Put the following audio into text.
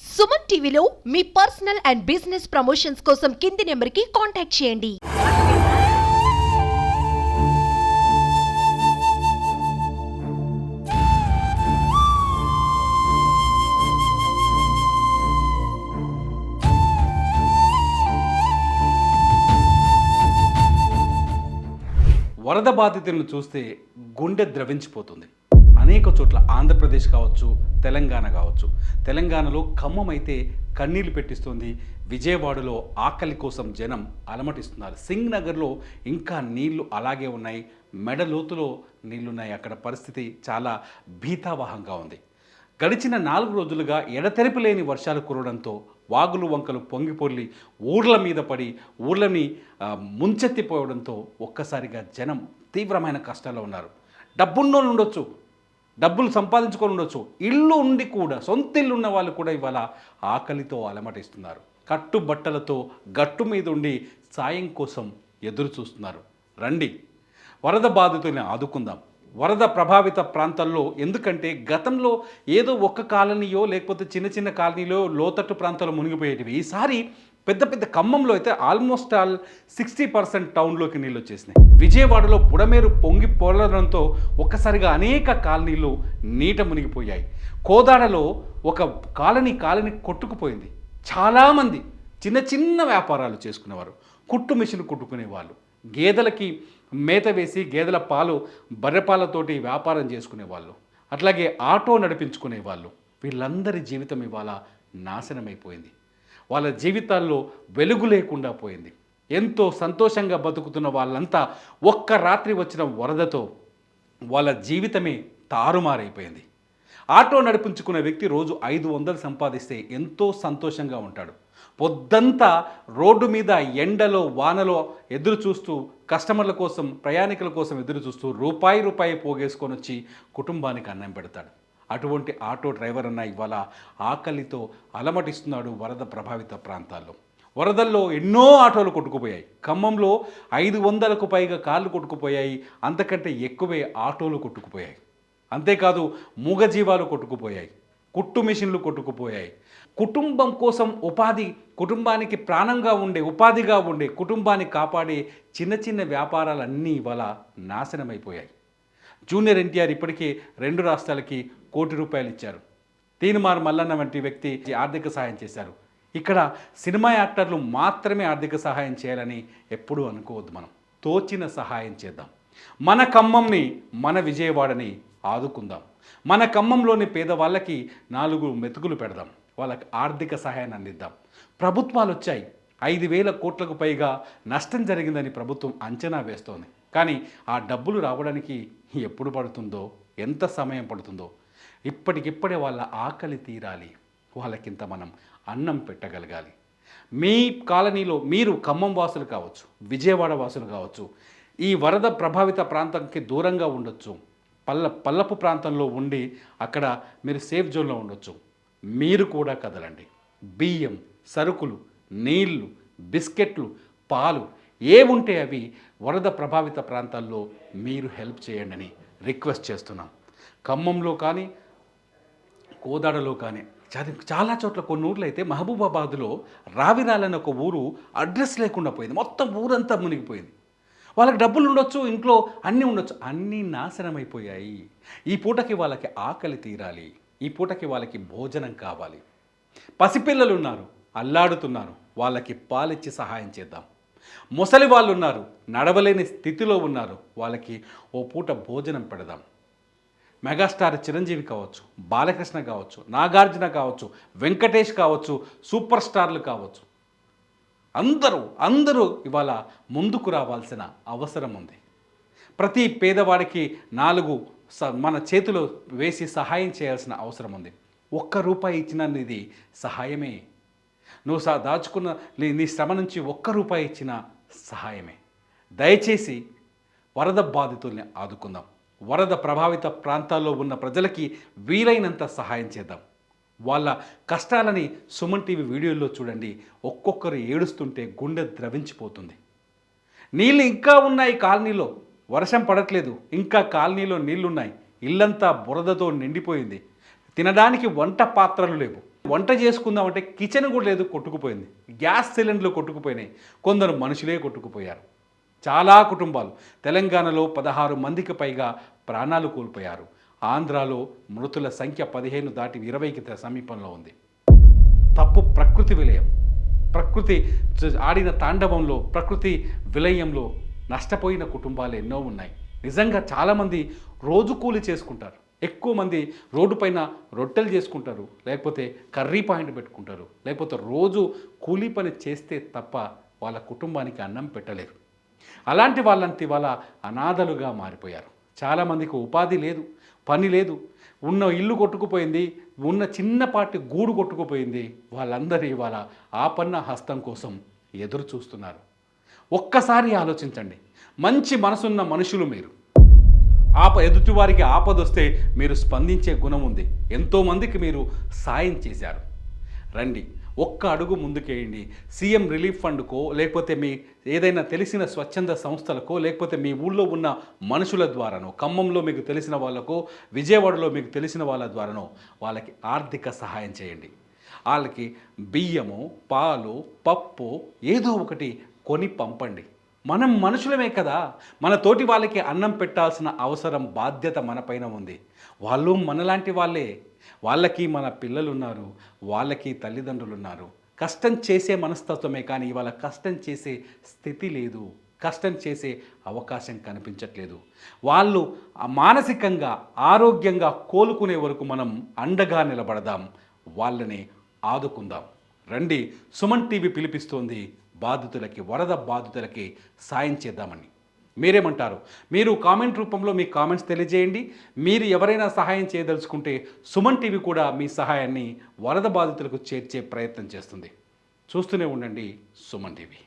సుమన్ టీవీలో మీ personal and business promotions కోసం కింది నెంబర్కి కాంటాక్ట్ చేయండి. వరద బాధితులను చూస్తే గుండె ద్రవించిపోతుంది. అనేక చోట్ల ఆంధ్రప్రదేశ్ కావచ్చు తెలంగాణ కావచ్చు. తెలంగాణలో ఖమ్మం అయితే కన్నీళ్ళు పెట్టిస్తుంది. విజయవాడలో ఆకలి కోసం జనం అలమటిస్తున్నారు. సింగ్ నగర్లో ఇంకా నీళ్ళు అలాగే ఉన్నాయి. మెడ లోతులో నీళ్ళున్నాయి. అక్కడ పరిస్థితి చాలా భీతావహంగా ఉంది. గడిచిన నాలుగు రోజులుగా ఎడతెరిపి లేని వర్షాలు కురవడంతో వాగులు వంకలు పొంగిపొర్లి ఊర్ల మీద పడి ఊర్లని ముంచెత్తిపోవడంతో ఒక్కసారిగా జనం తీవ్రమైన కష్టాల్లో ఉన్నారు. డబ్బున్నోళ్ళు ఉండొచ్చు డబ్బులు సంపాదించుకొని ఉండొచ్చు. ఇల్లు ఉండి కూడా సొంత ఇల్లు ఉన్న వాళ్ళు కూడా ఇవాళ ఆకలితో అలమటిస్తున్నారు. కట్టుబట్టలతో గట్టు మీద ఉండి సాయం కోసం ఎదురు చూస్తున్నారు. రండి. వరద బాధితుల్ని ఆదుకుందాం. వరద ప్రభావిత ప్రాంతాల్లో ఎందుకంటే గతంలో ఏదో ఒక్క కాలనీయో లేకపోతే చిన్న చిన్న కాలనీలో లోతట్టు ప్రాంతాలు మునిగిపోయేటివి. ఈసారి పెద్ద పెద్ద ఖమ్మంలో అయితే ఆల్మోస్ట్ ఆల్ సిక్స్టీ పర్సెంట్ టౌన్లోకి నీళ్ళు వచ్చేసినాయి. విజయవాడలో బుడమేరు పొంగి పొలడంతో ఒక్కసారిగా అనేక కాలనీలు నీట మునిగిపోయాయి. కోదాడలో ఒక కాలనీ కాలనీ కొట్టుకుపోయింది. చాలామంది చిన్న చిన్న వ్యాపారాలు చేసుకునేవారు. కుట్టు మిషన్ కుట్టుకునే వాళ్ళు గేదెలకి మేత వేసి గేదెల పాలు బర్రెపాలతోటి వ్యాపారం చేసుకునే వాళ్ళు అట్లాగే ఆటో నడిపించుకునే వాళ్ళు వీళ్ళందరి జీవితం ఇవాళ నాశనమైపోయింది. వాళ్ళ జీవితాల్లో వెలుగు లేకుండా పోయింది. ఎంతో సంతోషంగా బతుకుతున్న వాళ్ళంతా ఒక్క రాత్రి వచ్చిన వరదతో వాళ్ళ జీవితమే తారుమారైపోయింది. ఆటో నడిపించుకునే వ్యక్తి రోజు ఐదు వందలు సంపాదిస్తే ఎంతో సంతోషంగా ఉంటాడు. పొద్దంతా రోడ్డు మీద ఎండలో వానలో ఎదురు చూస్తూ కస్టమర్ల కోసం ప్రయాణికుల కోసం ఎదురు చూస్తూ రూపాయి రూపాయి పోగేసుకొని వచ్చి కుటుంబానికి అన్నం పెడతాడు. అటువంటి ఆటో డ్రైవర్ అన్న ఇవాళ ఆకలితో అలమటిస్తున్నాడు వరద ప్రభావిత ప్రాంతాల్లో. వరదల్లో ఎన్నో ఆటోలు కొట్టుకుపోయాయి. ఖమ్మంలో ఐదు వందలకు పైగా కార్లు కొట్టుకుపోయాయి. అంతకంటే ఎక్కువే ఆటోలు కొట్టుకుపోయాయి. అంతేకాదు మూగజీవాలు కొట్టుకుపోయాయి. కుట్టు మిషన్లు కొట్టుకుపోయాయి. కుటుంబం కోసం ఉపాధి కుటుంబానికి ప్రాణంగా ఉండే ఉపాధిగా ఉండే కుటుంబాన్ని కాపాడే చిన్న చిన్న వ్యాపారాలన్నీ ఇవాళ నాశనమైపోయాయి. జూనియర్ ఎన్టీఆర్ ఇప్పటికే రెండు రాష్ట్రాలకి కోటి రూపాయలు ఇచ్చారు. తీనుమార్ మల్లన్న వంటి వ్యక్తి ఆర్థిక సహాయం చేశారు. ఇక్కడ సినిమా యాక్టర్లు మాత్రమే ఆర్థిక సహాయం చేయాలని ఎప్పుడూ అనుకోవద్దు మనం. తోచిన సహాయం చేద్దాం. మన ఖమ్మంని మన విజయవాడని ఆదుకుందాం. మన ఖమ్మంలోని పేదవాళ్ళకి నాలుగు మెతుకులు పెడదాం. వాళ్ళకి ఆర్థిక సహాయాన్ని అందిద్దాం. ప్రభుత్వాలు వచ్చాయి. ఐదు వేల కోట్లకు పైగా నష్టం జరిగిందని ప్రభుత్వం అంచనా వేస్తోంది. కానీ ఆ డబ్బులు రావడానికి ఎప్పుడు పడుతుందో ఎంత సమయం పడుతుందో ఇప్పటికిప్పుడే వాళ్ళ ఆకలి తీరాలి. వాళ్ళకింత మనం అన్నం పెట్టగలగాలి. మీ కాలనీలో మీరు ఖమ్మం వాసులు కావచ్చు విజయవాడ వాసులు కావచ్చు ఈ వరద ప్రభావిత ప్రాంతంకి దూరంగా ఉండొచ్చు. పల్ల పల్లపు ప్రాంతంలో ఉండి అక్కడ మీరు సేఫ్ జోన్లో ఉండొచ్చు. మీరు కూడా కదలండి. బియ్యం సరుకులు నీళ్ళు బిస్కెట్లు పాలు ఏముంటే అవి వరద ప్రభావిత ప్రాంతాల్లో మీరు హెల్ప్ చేయండి అని రిక్వెస్ట్ చేస్తున్నాం. ఖమ్మంలో కానీ కోదాడలో కానీ చాలా చోట్ల కొన్ని ఊర్లు అయితే మహబూబాబాద్లో రావిరాలని ఒక ఊరు అడ్రస్ లేకుండా పోయింది. మొత్తం ఊరంతా మునిగిపోయింది. వాళ్ళకి డబ్బులు ఉండొచ్చు ఇంట్లో అన్నీ ఉండొచ్చు. అన్నీ నాశనం అయిపోయాయి ఈ పూటకి వాళ్ళకి ఆకలి తీరాలి. ఈ పూటకి వాళ్ళకి భోజనం కావాలి. పసిపిల్లలు ఉన్నారు అల్లాడుతున్నారు. వాళ్ళకి పాలిచ్చి సహాయం చేద్దాం. ముసలి వాళ్ళు ఉన్నారు నడవలేని స్థితిలో ఉన్నారు. వాళ్ళకి ఓ పూట భోజనం పెడదాం. మెగాస్టార్ చిరంజీవి కావచ్చు బాలకృష్ణ కావచ్చు నాగార్జున కావచ్చు వెంకటేష్ కావచ్చు సూపర్ స్టార్లు కావచ్చు. అందరూ అందరూ ఇవాళ ముందుకు రావాల్సిన అవసరం ఉంది. ప్రతి పేదవాడికి నాలుగు స- మన చేతిలో వేసి సహాయం చేయాల్సిన అవసరం ఉంది. ఒక్క రూపాయి ఇచ్చిన సహాయమే నువ్వు సా దాచుకున్న నీ- నీ శ్రమ నుంచి ఒక్క రూపాయి ఇచ్చిన సహాయమే. దయచేసి వరద బాధితుల్ని ఆదుకుందాం. వరద ప్రభావిత ప్రాంతాల్లో ఉన్న ప్రజలకి వీలైనంత సహాయం చేద్దాం. వాళ్ళ కష్టాలని సుమన్ టీవీ వీడియోల్లో చూడండి. ఒక్కొక్కరు ఏడుస్తుంటే గుండె ద్రవించిపోతుంది. నీళ్ళు ఇంకా ఉన్నాయి కాలనీలో. వర్షం పడట్లేదు. ఇంకా కాలనీలో నీళ్ళున్నాయి ఇల్లంతా బురదతో నిండిపోయింది. తినడానికి వంట పాత్రలు లేవు. వంట చేసుకుందామంటే కిచెన్ కూడా లేదు కొట్టుకుపోయింది. గ్యాస్ సిలిండర్లు కొట్టుకుపోయినాయి. కొందరు మనుషులే కొట్టుకుపోయారు. చాలా కుటుంబాలు. తెలంగాణలో పదహారు మందికి పైగా ప్రాణాలు కోల్పోయారు. ఆంధ్రాలో మృతుల సంఖ్య పదిహేను దాటి ఇరవైకి సమీపంలో ఉంది. తప్పు ప్రకృతి విలయం. ప్రకృతి ఆడిన తాండవంలో ప్రకృతి విలయంలో నష్టపోయిన కుటుంబాలు ఎన్నో ఉన్నాయి. నిజంగా చాలామంది రోజు కూలి చేసుకుంటారు. ఎక్కువ మంది రోడ్డు పైన రొట్టెలు చేసుకుంటారు లేకపోతే కర్రీ పాయింట్ పెట్టుకుంటారు లేకపోతే రోజు కూలీ పని చేస్తే తప్ప వాళ్ళ కుటుంబానికి అన్నం పెట్టలేరు. అలాంటి వాళ్ళంటి వాళ్ళ అనాథలుగా మారిపోయారు. చాలామందికి ఉపాధి లేదు పని లేదు ఉన్న ఇల్లు కొట్టుకుపోయింది ఉన్న చిన్నపాటి గూడు కొట్టుకుపోయింది వాళ్ళందరూ ఇవాళ ఆపన్న హస్తం కోసం ఎదురు చూస్తున్నారు ఒక్కసారి ఆలోచించండి మంచి మనసున్న మనుషులు మీరు. ఆప ఎదుటివారికి ఆపదొస్తే మీరు స్పందించే గుణం ఉంది. ఎంతోమందికి మీరు సాయం చేశారు. రండి ఒక్క అడుగు ముందుకేయండి. సీఎం రిలీఫ్ ఫండ్కో లేకపోతే మీ ఏదైనా తెలిసిన స్వచ్ఛంద సంస్థలకో లేకపోతే మీ ఊళ్ళో ఉన్న మనుషుల ద్వారానో ఖమ్మంలో మీకు తెలిసిన వాళ్ళకో విజయవాడలో మీకు తెలిసిన వాళ్ళ ద్వారానో వాళ్ళకి ఆర్థిక సహాయం చేయండి. వాళ్ళకి బియ్యము పాలు పప్పు ఏదో ఒకటి కొని పంపండి. మనం మనుషులమే కదా. మన తోటి వాళ్ళకి అన్నం పెట్టాల్సిన అవసరం బాధ్యత మనపైన ఉంది. వాళ్ళు మనలాంటి వాళ్ళే. వాళ్ళకి మన పిల్లలు ఉన్నారు వాళ్ళకి తల్లిదండ్రులు ఉన్నారు కష్టం చేసే మనస్తత్వమే కానీ ఇవాళ కష్టం చేసే స్థితి లేదు. కష్టం చేసే అవకాశం కనిపించట్లేదు. వాళ్ళు మానసికంగా ఆరోగ్యంగా కోలుకునే వరకు మనం అండగా నిలబడదాం. వాళ్ళని ఆదుకుందాం. రండి సుమన్ టీవీ పిలిపిస్తోంది. బాధితులకి వరద బాధితులకి సాయం చేద్దామని. మీరేమంటారు? మీరు కామెంట్ రూపంలో మీ కామెంట్స్ తెలియజేయండి. మీరు ఎవరైనా సహాయం చేయదలుచుకుంటే సుమన్ టీవీ కూడా మీ సహాయాన్ని వరద బాధితులకు చేర్చే ప్రయత్నం చేస్తుంది. చూస్తూనే ఉండండి సుమన్ టీవీ.